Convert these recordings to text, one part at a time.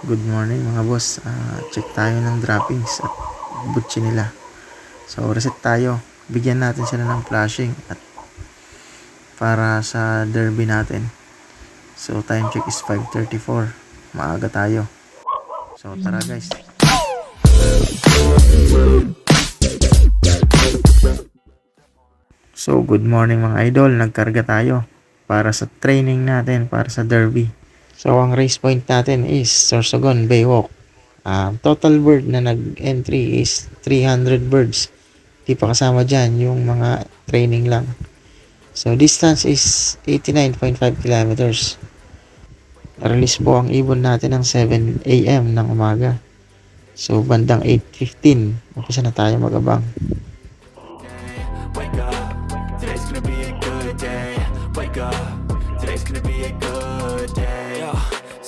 Good morning mga boss. Ah, check tayo ng droppings at butchi nila. So reset tayo. Bigyan natin sila ng flashing at para sa derby natin. So time check is 5.34. Maaga tayo. So tara guys. So good morning mga idol. Nagkarga tayo para sa training natin para sa derby. So ang race point natin is Sorsogon Baywalk. Um, total bird na nag-entry is 300 birds. Di pa kasama dyan yung mga training lang. So distance is 89.5 kilometers. Release po ang ibon natin ng 7 a.m. ng umaga. So bandang 8.15, umpisa na tayo magabang. Wake up, today's gonna be a good day. Wake up, today's gonna be a good day.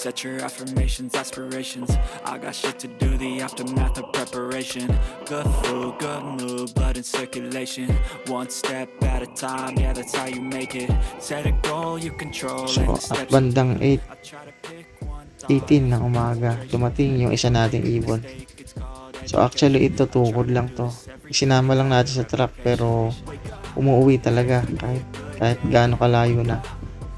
Set your affirmations, aspirations. I got shit to do, the aftermath of preparation. Good food, good mood, blood in circulation. One step at a time, yeah, that's how you make it. Set a goal you control, So at bandang 8 I try to pick one 18 ng umaga, dumating yung isa nating ibon. So actually ito tukod lang to. Isinama lang natin sa truck pero umuwi talaga kahit kahit gaano kalayo na.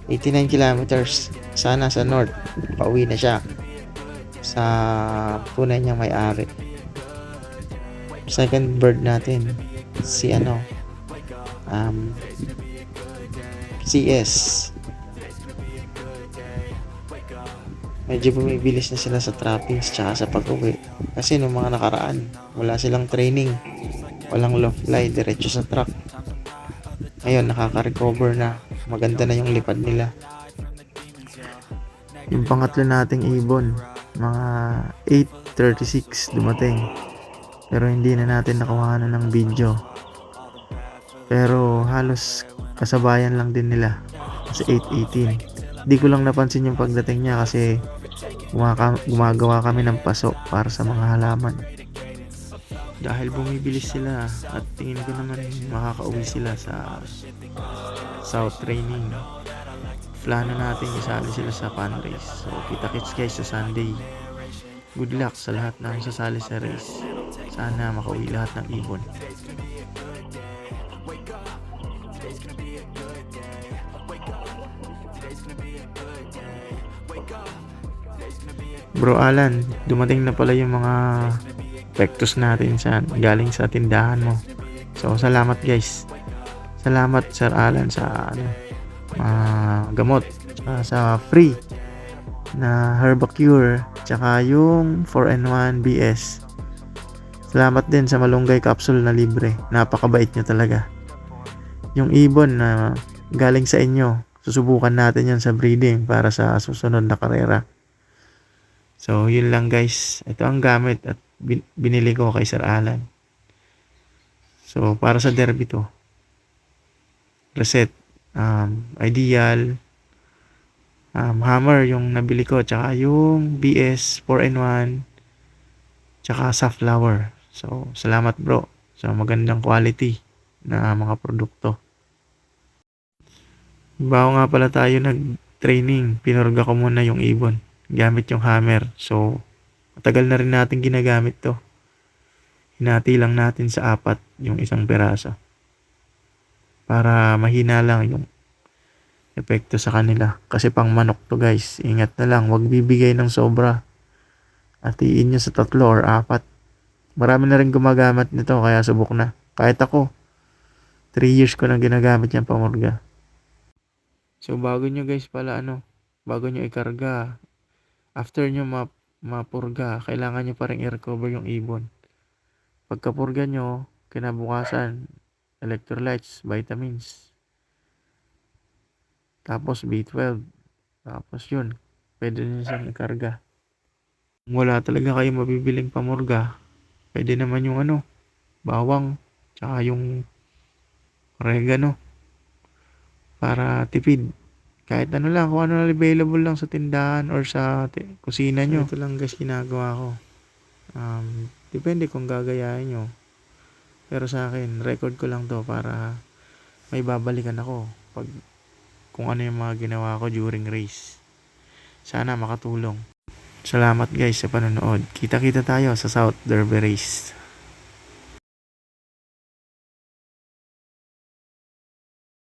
89 kilometers. Sana sa north. Pauwi na siya sa tunay niyang may-ari. Second bird natin si ano um CS medyo bumibilis na sila sa trappings tsaka sa pag-uwi. Kasi nung mga nakaraan, wala silang training. Walang low fly, diretso sa truck. Ngayon, nakaka-recover na. Maganda na yung lipad nila. Yung pangatlo nating ibon, mga 8.36 dumating. Pero hindi na natin nakuha na ng video. Pero halos kasabayan lang din nila sa 8.18. Di ko lang napansin yung pagdating niya kasi gumagawa kami ng paso para sa mga halaman. Dahil bumibilis sila at tingin ko naman makakauwi sila sa South Training. Plano natin isali sila sa fan race. So kita-kits guys sa Sunday. Good luck sa lahat ng sasali sa race. Sana makauwi lahat ng ibon. Bro Alan, dumating na pala yung mga pectus natin sa galing sa tindahan mo. So salamat guys. Salamat Sir Alan sa ano mga gamot tsaka sa free na Herbacure tsaka yung 4N1 BS. Salamat din sa malunggay capsule na libre. Napakabait nyo talaga. Yung ibon na galing sa inyo, susubukan natin yan sa breeding para sa susunod na karera. So, yun lang guys. Ito ang gamit at bin- binili ko kay Sir Alan. So, para sa derby to. Reset. Um, ideal. Um, hammer yung nabili ko. Tsaka yung BS 4N1. Tsaka safflower. So, salamat bro. sa magandang quality na mga produkto. Bago nga pala tayo nag-training, pinurga ko muna yung ibon gamit yung hammer. So, matagal na rin natin ginagamit to. Hinati lang natin sa apat yung isang peraso. Para mahina lang yung epekto sa kanila. Kasi pang manok to guys. Ingat na lang, wag bibigay ng sobra. Atiin nyo sa tatlo or apat. Marami na rin gumagamit nito kaya subok na. Kahit ako, 3 years ko na ginagamit yung pamurga. So bago nyo guys pala ano, bago nyo ikarga, after nyo ma mapurga, kailangan nyo pa rin i-recover yung ibon. Pagkapurga nyo, kinabukasan, electrolytes, vitamins, tapos B12, tapos yun, pwede nyo siyang ikarga. Kung wala talaga kayo mabibiling pamurga, pwede naman yung ano, bawang, tsaka yung oregano, para tipid. Kahit ano lang, kung ano na available lang sa tindahan or sa ti- kusina nyo. ito lang guys ginagawa ko. Um, depende kung gagayahin nyo. Pero sa akin, record ko lang to para may babalikan ako pag kung ano yung mga ginawa ko during race. Sana makatulong. Salamat guys sa panonood. Kita-kita tayo sa South Derby Race.